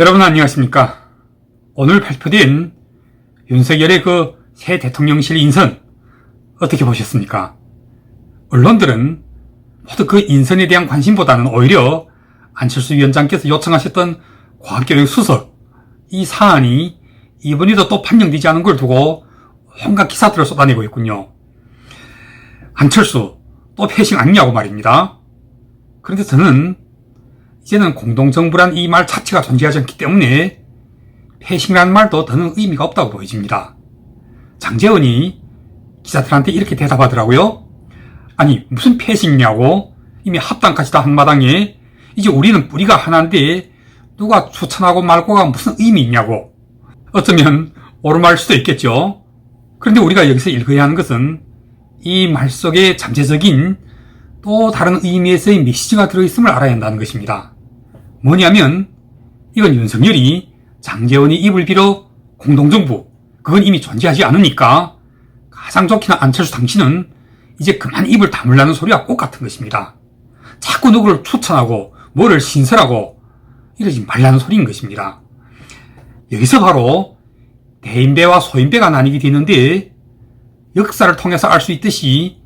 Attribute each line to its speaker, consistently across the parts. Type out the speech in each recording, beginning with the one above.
Speaker 1: 여러분 안녕하십니까? 오늘 발표된 윤석열의 그 새 대통령실 인선 어떻게 보셨습니까? 언론들은 모두 그 인선에 대한 관심보다는 오히려 안철수 위원장께서 요청하셨던 과학교육 수석 이 사안이 이번에도 또 판명되지 않은 걸 두고 온갖 기사들을 쏟아내고 있군요. 안철수 또 패싱 아니냐고 말입니다. 그런데 저는 이제는 공동정부란 이 말 자체가 존재하지 않기 때문에 패싱이라는 말도 더는 의미가 없다고 보여집니다. 장재원이 기자들한테 이렇게 대답하더라고요. 아니 무슨 패싱이냐고 이미 합당까지 다 한 마당에 이제 우리는 뿌리가 하나인데 누가 추천하고 말고가 무슨 의미 있냐고 어쩌면 말일 수도 있겠죠. 그런데 우리가 여기서 읽어야 하는 것은 이 말 속에 잠재적인 또 다른 의미에서의 메시지가 들어있음을 알아야 한다는 것입니다. 뭐냐면 이건 윤석열이 장재원이 입을 빌어 공동정부 그건 이미 존재하지 않으니까 가장 좋기는 안철수 당신은 이제 그만 입을 다물라는 소리와 꼭 같은 것입니다. 자꾸 누구를 추천하고 뭐를 신설하고 이러지 말라는 소리인 것입니다. 여기서 바로 대인배와 소인배가 나뉘게 되는데 역사를 통해서 알 수 있듯이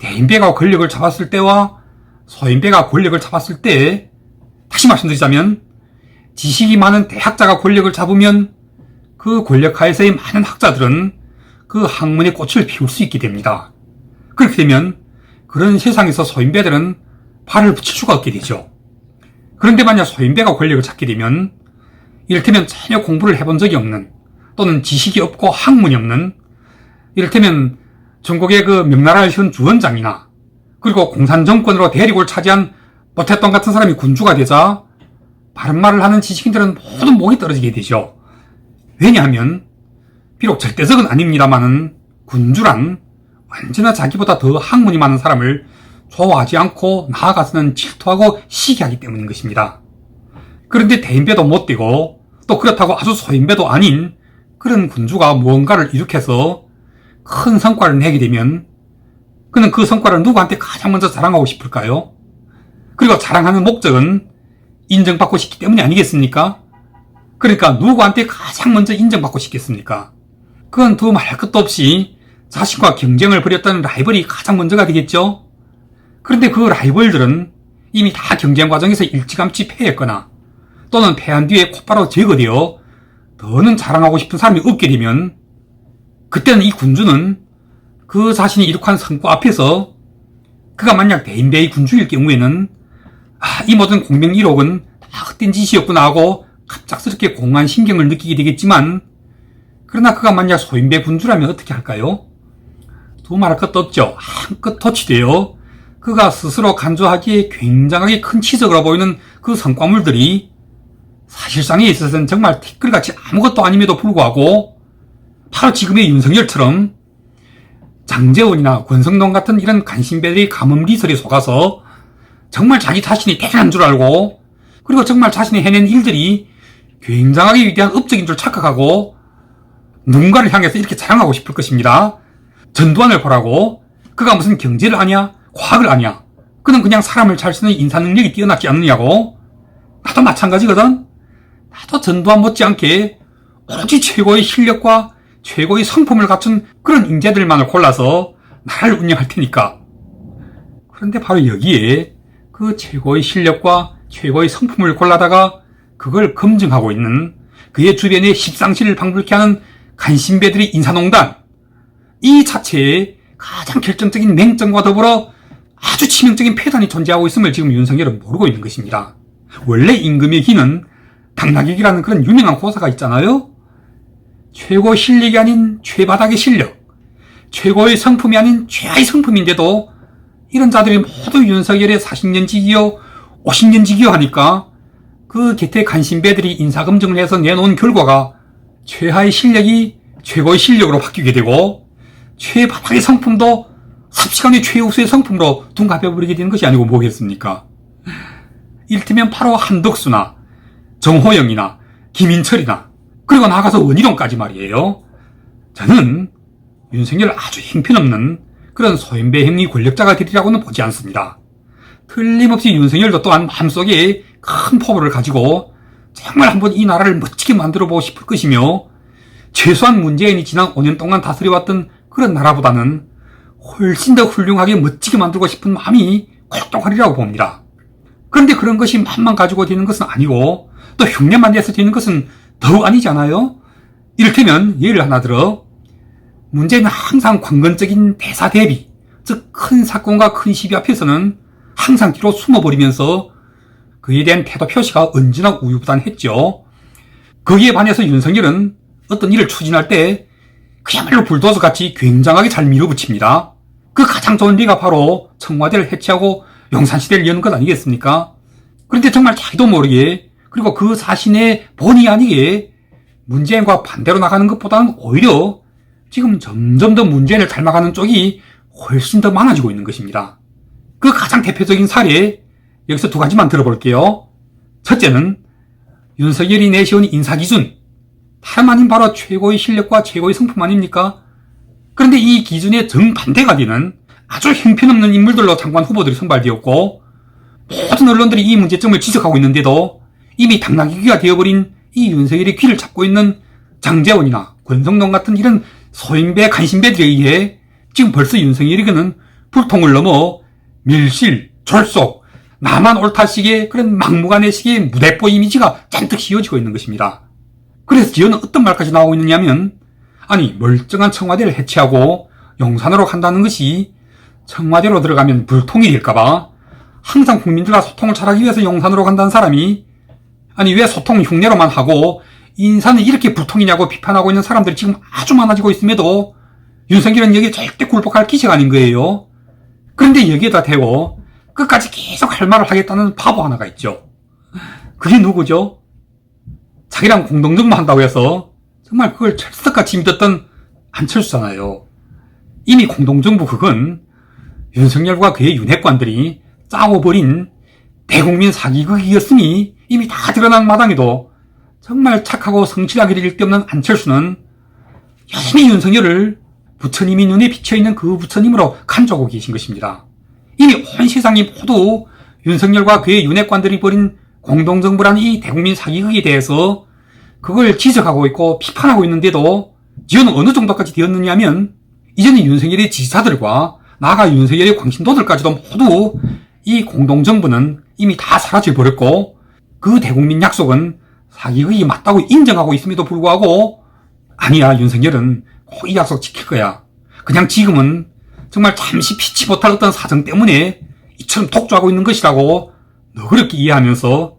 Speaker 1: 대인배가 권력을 잡았을 때와 소인배가 권력을 잡았을 때 다시 말씀드리자면 지식이 많은 대학자가 권력을 잡으면 그 권력 하에서의 많은 학자들은 그 학문의 꽃을 피울 수 있게 됩니다. 그렇게 되면 그런 세상에서 소인배들은 발을 붙일 수가 없게 되죠. 그런데 만약 소인배가 권력을 잡게 되면 이를테면 전혀 공부를 해본 적이 없는 또는 지식이 없고 학문이 없는 이를테면 전국의 그 명나라 현 주원장이나 그리고 공산정권으로 대륙을 차지한 모태똥 같은 사람이 군주가 되자 바른 말을 하는 지식인들은 모두 목이 떨어지게 되죠. 왜냐하면 비록 절대적은 아닙니다만은 군주란 언제나 자기보다 더 학문이 많은 사람을 좋아하지 않고 나아가서는 질투하고 시기하기 때문인 것입니다. 그런데 대인배도 못 되고 또 그렇다고 아주 소인배도 아닌 그런 군주가 무언가를 일으켜서 큰 성과를 내게 되면 그는 그 성과를 누구한테 가장 먼저 자랑하고 싶을까요? 그리고 자랑하는 목적은 인정받고 싶기 때문이 아니겠습니까? 그러니까 누구한테 가장 먼저 인정받고 싶겠습니까? 그건 더 말할 것도 없이 자신과 경쟁을 벌였다는 라이벌이 가장 먼저가 되겠죠? 그런데 그 라이벌들은 이미 다 경쟁 과정에서 일찌감치 패했거나 또는 패한 뒤에 곧바로 제거되어 더는 자랑하고 싶은 사람이 없게 되면 그때는 이 군주는 그 자신이 이룩한 성과 앞에서 그가 만약 대인배의 군주일 경우에는 아, 이 모든 공명 1억은 다 헛된 짓이었구나 하고 갑작스럽게 공한 신경을 느끼게 되겠지만 그러나 그가 만약 소인배 군주라면 어떻게 할까요? 두 말할 것도 없죠. 한껏 터치되어 그가 스스로 간주하기에 굉장하게 큰 치적으로 보이는 그 성과물들이 사실상에 있어서는 정말 티끌같이 아무것도 아님에도 불구하고 바로 지금의 윤석열처럼 장재원이나 권성동 같은 이런 간신배들이 가뭄리설에 속아서 정말 자기 자신이 대단한 줄 알고 그리고 정말 자신이 해낸 일들이 굉장하게 위대한 업적인 줄 착각하고 누군가를 향해서 이렇게 자랑하고 싶을 것입니다. 전두환을 보라고 그가 무슨 경제를 아냐 과학을 아냐 그는 그냥 사람을 잘 쓰는 인사 능력이 뛰어나지 않느냐고 나도 마찬가지거든 나도 전두환 못지않게 오로지 최고의 실력과 최고의 성품을 갖춘 그런 인재들만을 골라서 나라를 운영할 테니까 그런데 바로 여기에 그 최고의 실력과 최고의 성품을 골라다가 그걸 검증하고 있는 그의 주변에 십상시를 방불케 하는 간신배들의 인사농단 이 자체에 가장 결정적인 맹점과 더불어 아주 치명적인 폐단이 존재하고 있음을 지금 윤석열은 모르고 있는 것입니다. 원래 임금의 기는 당나귀기라는 그런 유명한 고사가 있잖아요. 최고 실력이 아닌 최바닥의 실력, 최고의 성품이 아닌 최하의 성품인데도 이런 자들이 모두 윤석열의 40년 지기요, 50년 지기요 하니까 그 곁에 간신배들이 인사검증을 해서 내놓은 결과가 최하의 실력이 최고의 실력으로 바뀌게 되고 최바닥의 성품도 삽시간에 최우수의 성품으로 둔갑해버리게 되는 것이 아니고 뭐겠습니까? 이를테면 바로 한덕수나 정호영이나 김인철이나 그리고 나가서 원희룡까지 말이에요. 저는 윤석열 아주 형편없는 그런 소인배 행위 권력자가 되리라고는 보지 않습니다. 틀림없이 윤석열도 또한 마음속에 큰 포부를 가지고 정말 한번 이 나라를 멋지게 만들어 보고 싶을 것이며 최소한 문재인이 지난 5년 동안 다스려왔던 그런 나라보다는 훨씬 더 훌륭하게 멋지게 만들고 싶은 마음이 콜떡하리라고 봅니다. 그런데 그런 것이 마음만 가지고 되는 것은 아니고 또 흉내만 내서 되는 것은 더욱 아니잖아요. 이를테면 예를 하나 들어 문제는 항상 관건적인 대사 대비 즉 큰 사건과 큰 시비 앞에서는 항상 뒤로 숨어버리면서 그에 대한 태도 표시가 언제나 우유부단했죠. 거기에 반해서 윤석열은 어떤 일을 추진할 때 그야말로 불도저 같이 굉장하게 잘 밀어붙입니다. 그 가장 좋은例가 바로 청와대를 해체하고 용산시대를 여는 것 아니겠습니까? 그런데 정말 자기도 모르게 그리고 그 자신의 본의 아니게 문재인과 반대로 나가는 것보다는 오히려 지금 점점 더 문재인을 닮아가는 쪽이 훨씬 더 많아지고 있는 것입니다. 그 가장 대표적인 사례 여기서 두 가지만 들어볼게요. 첫째는 윤석열이 내세운 인사기준 다름 아닌 바로 최고의 실력과 최고의 성품 아닙니까? 그런데 이 기준에 정반대가 되는 아주 형편없는 인물들로 장관 후보들이 선발되었고 모든 언론들이 이 문제점을 지적하고 있는데도 이미 당나귀가 되어버린 이 윤석열이 귀를 잡고 있는 장재원이나 권성동 같은 이런 소인배 간신배들에 의해 지금 벌써 윤석열이는 불통을 넘어 밀실, 졸속, 나만 옳다식의 그런 막무가내식의 무대뽀 이미지가 잔뜩 씌워지고 있는 것입니다. 그래서 지어는 어떤 말까지 나오고 있느냐면 아니 멀쩡한 청와대를 해체하고 용산으로 간다는 것이 청와대로 들어가면 불통이 될까봐 항상 국민들과 소통을 잘하기 위해서 용산으로 간다는 사람이 아니 왜 소통 흉내로만 하고 인사는 이렇게 불통이냐고 비판하고 있는 사람들이 지금 아주 많아지고 있음에도 윤석열은 여기에 절대 굴복할 기세가 아닌 거예요. 그런데 여기에다 대고 끝까지 계속 할 말을 하겠다는 바보 하나가 있죠. 그게 누구죠? 자기랑 공동정부 한다고 해서 정말 그걸 철석같이 믿었던 안철수잖아요. 이미 공동정부 그건 윤석열과 그의 윤핵관들이 짜고버린 대국민 사기극이었으니 이미 다 드러난 마당에도 정말 착하고 성실하게 될데 없는 안철수는 여전히 윤석열을 부처님이 눈에 비쳐있는 그 부처님으로 간주하고 계신 것입니다. 이미 온 세상이 모두 윤석열과 그의 윤핵관들이 벌인 공동정부라는 이 대국민 사기극에 대해서 그걸 지적하고 있고 비판하고 있는데도 지어는 어느 정도까지 되었느냐 하면 이제는 윤석열의 지지자들과 나아가 윤석열의 광신도들까지도 모두 이 공동정부는 이미 다 사라져 버렸고 그 대국민 약속은 사기극이 맞다고 인정하고 있음에도 불구하고 아니야 윤석열은 꼭이 약속 지킬 거야. 그냥 지금은 정말 잠시 피치 못할 어떤 사정 때문에 이처럼 독주하고 있는 것이라고 너그럽게 이해하면서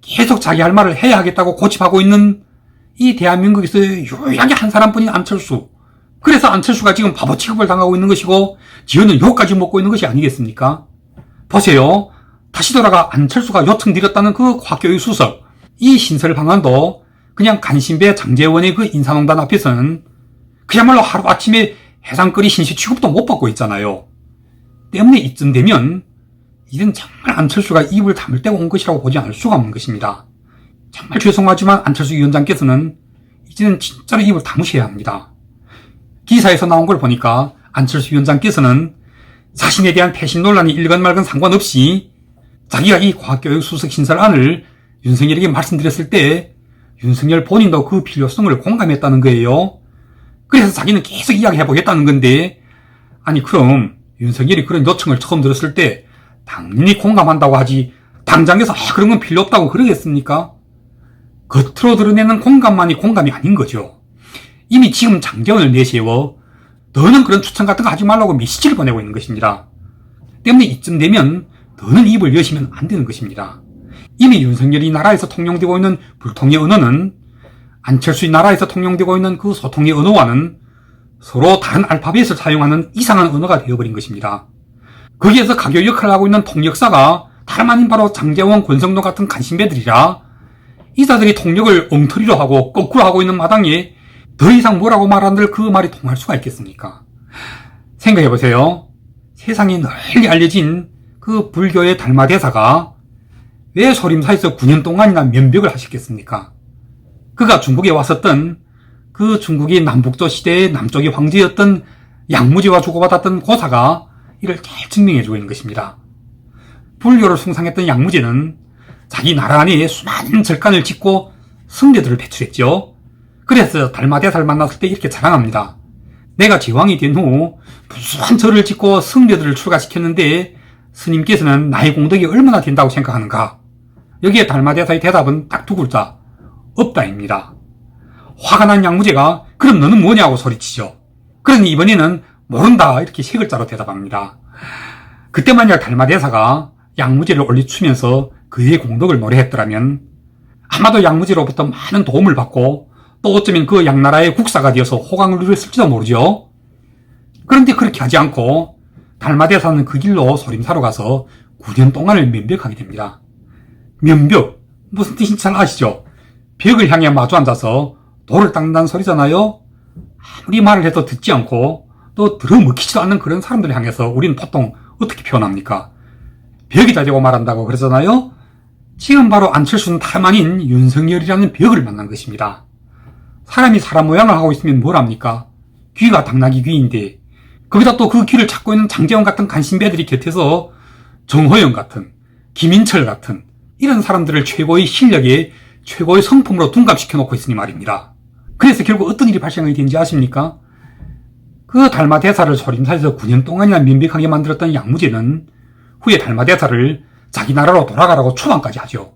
Speaker 1: 계속 자기 할 말을 해야 하겠다고 고집하고 있는 이 대한민국에서 유일하게 한 사람뿐인 안철수. 그래서 안철수가 지금 바보 취급을 당하고 있는 것이고 지어는 욕까지 먹고 있는 것이 아니겠습니까? 보세요. 다시 돌아가 안철수가 요청 드렸다는 그 과교육 수석. 이 신설 방안도 그냥 간신배 장재원의 그 인사농단 앞에서는 그야말로 하루아침에 해상거리 신시 취급도 못 받고 있잖아요. 때문에 이쯤 되면 이젠 정말 안철수가 입을 다물 때가 온 것이라고 보지 않을 수가 없는 것입니다. 정말 죄송하지만 안철수 위원장께서는 이제는 진짜로 입을 다무셔야 합니다. 기사에서 나온 걸 보니까 안철수 위원장께서는 자신에 대한 패신 논란이 일건 말건 상관없이 자기가 이 과학교육 수석 신설안을 윤석열에게 말씀드렸을 때 윤석열 본인도 그 필요성을 공감했다는 거예요. 그래서 자기는 계속 이야기해보겠다는 건데 아니 그럼 윤석열이 그런 요청을 처음 들었을 때 당연히 공감한다고 하지 당장에서 아, 그런 건 필요 없다고 그러겠습니까? 겉으로 드러내는 공감만이 공감이 아닌 거죠. 이미 지금 장재원을 내세워 너는 그런 추천 같은 거 하지 말라고 메시지를 보내고 있는 것입니다. 때문에 이쯤 되면 너는 입을 여시면 안 되는 것입니다. 이미 윤석열이 나라에서 통용되고 있는 불통의 언어는 안철수의 나라에서 통용되고 있는 그 소통의 언어와는 서로 다른 알파벳을 사용하는 이상한 언어가 되어버린 것입니다. 거기에서 가교 역할을 하고 있는 통역사가 다름 아닌 바로 장재원, 권성동 같은 간신배들이라 이자들이 통역을 엉터리로 하고 거꾸로 하고 있는 마당에 더 이상 뭐라고 말한들 그 말이 통할 수가 있겠습니까? 생각해보세요. 세상에 널리 알려진 그 불교의 달마대사가 왜 소림사에서 9년 동안이나 면벽을 하셨겠습니까? 그가 중국에 왔었던 그 중국이 남북조 시대의 남쪽의 황제였던 양무지와 주고받았던 고사가 이를 잘 증명해주고 있는 것입니다. 불교를 숭상했던 양무지는 자기 나라 안에 수많은 절간을 짓고 승려들을 배출했죠. 그래서 달마대사를 만났을 때 이렇게 자랑합니다. 내가 제왕이 된 후 무수한 절을 짓고 승려들을 출가시켰는데 스님께서는 나의 공덕이 얼마나 된다고 생각하는가? 여기에 달마대사의 대답은 딱 두 글자 없다입니다. 화가 난 양무제가 그럼 너는 뭐냐고 소리치죠. 그러니 이번에는 모른다 이렇게 세 글자로 대답합니다. 그때 만약 달마대사가 양무제를 올리추면서 그의 공덕을 노래했더라면 아마도 양무제로부터 많은 도움을 받고 또 어쩌면 그 양나라의 국사가 되어서 호강을 누렸을지도 모르죠. 그런데 그렇게 하지 않고 달마대 사는 그 길로 소림사로 가서 9년 동안을 면벽하게 됩니다. 면벽 무슨 뜻인지 잘 아시죠? 벽을 향해 마주 앉아서 돌을 닦는다는 소리잖아요. 아무리 말을 해도 듣지 않고 또 들어먹히지도 않는 그런 사람들을 향해서 우리는 보통 어떻게 표현합니까? 벽이다 대고 말한다고 그러잖아요. 지금 바로 안철수는 아닌 윤석열이라는 벽을 만난 것입니다. 사람이 사람 모양을 하고 있으면 뭘 합니까? 귀가 당나귀 귀인데 거기다 또 그 귀를 찾고 있는 장재원 같은 간신배들이 곁에서 정호영 같은 김인철 같은 이런 사람들을 최고의 실력에 최고의 성품으로 둔갑시켜 놓고 있으니 말입니다. 그래서 결국 어떤 일이 발생하게 된지 아십니까? 그 달마 대사를 소림사에서 9년 동안이나 면백하게 만들었던 양무제는 후에 달마 대사를 자기 나라로 돌아가라고 초망까지 하죠.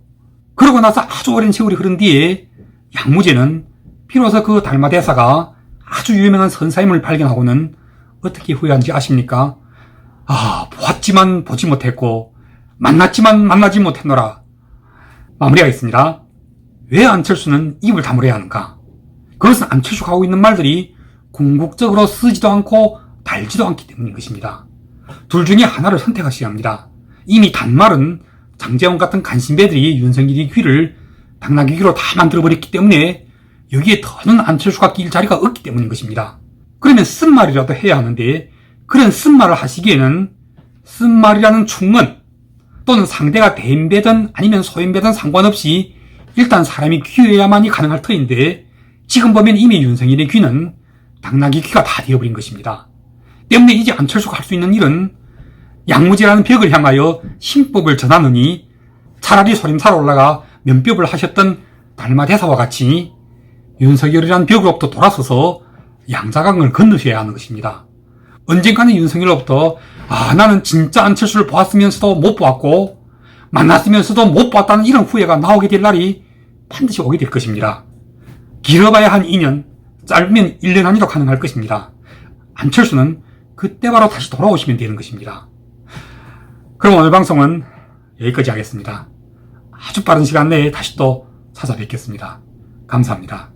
Speaker 1: 그러고 나서 아주 오랜 세월이 흐른 뒤에 양무제는 비로소 그 달마 대사가 아주 유명한 선사임을 발견하고는 어떻게 후회한지 아십니까? 아, 보았지만 보지 못했고, 만났지만 만나지 못했노라. 마무리하겠습니다. 왜 안철수는 입을 다물어야 하는가? 그것은 안철수가 하고 있는 말들이 궁극적으로 쓰지도 않고 달지도 않기 때문인 것입니다. 둘 중에 하나를 선택하셔야 합니다. 이미 단말은 장재원 같은 간신배들이 윤석열의 귀를 당나귀 귀로 다 만들어버렸기 때문에 여기에 더는 안철수가 낄 자리가 없기 때문인 것입니다. 그러면 쓴말이라도 해야 하는데 그런 쓴말을 하시기에는 쓴말이라는 충문 또는 상대가 대인배든 아니면 소인배든 상관없이 일단 사람이 귀여야만이 가능할 터인데 지금 보면 이미 윤석열의 귀는 당나귀 귀가 다 되어버린 것입니다. 때문에 이제 안철수가 할 수 있는 일은 양무제라는 벽을 향하여 신법을 전하느니 차라리 소림사로 올라가 면법을 하셨던 달마 대사와 같이 윤석열이라는 벽으로부터 돌아서서 양자강을 건너셔야 하는 것입니다. 언젠가는 윤석열로부터 아 나는 진짜 안철수를 보았으면서도 못 보았고 만났으면서도 못 보았다는 이런 후회가 나오게 될 날이 반드시 오게 될 것입니다. 길어봐야 한 2년, 짧으면 1년 안에도 가능할 것입니다. 안철수는 그때 바로 다시 돌아오시면 되는 것입니다. 그럼 오늘 방송은 여기까지 하겠습니다. 아주 빠른 시간 내에 다시 또 찾아뵙겠습니다. 감사합니다.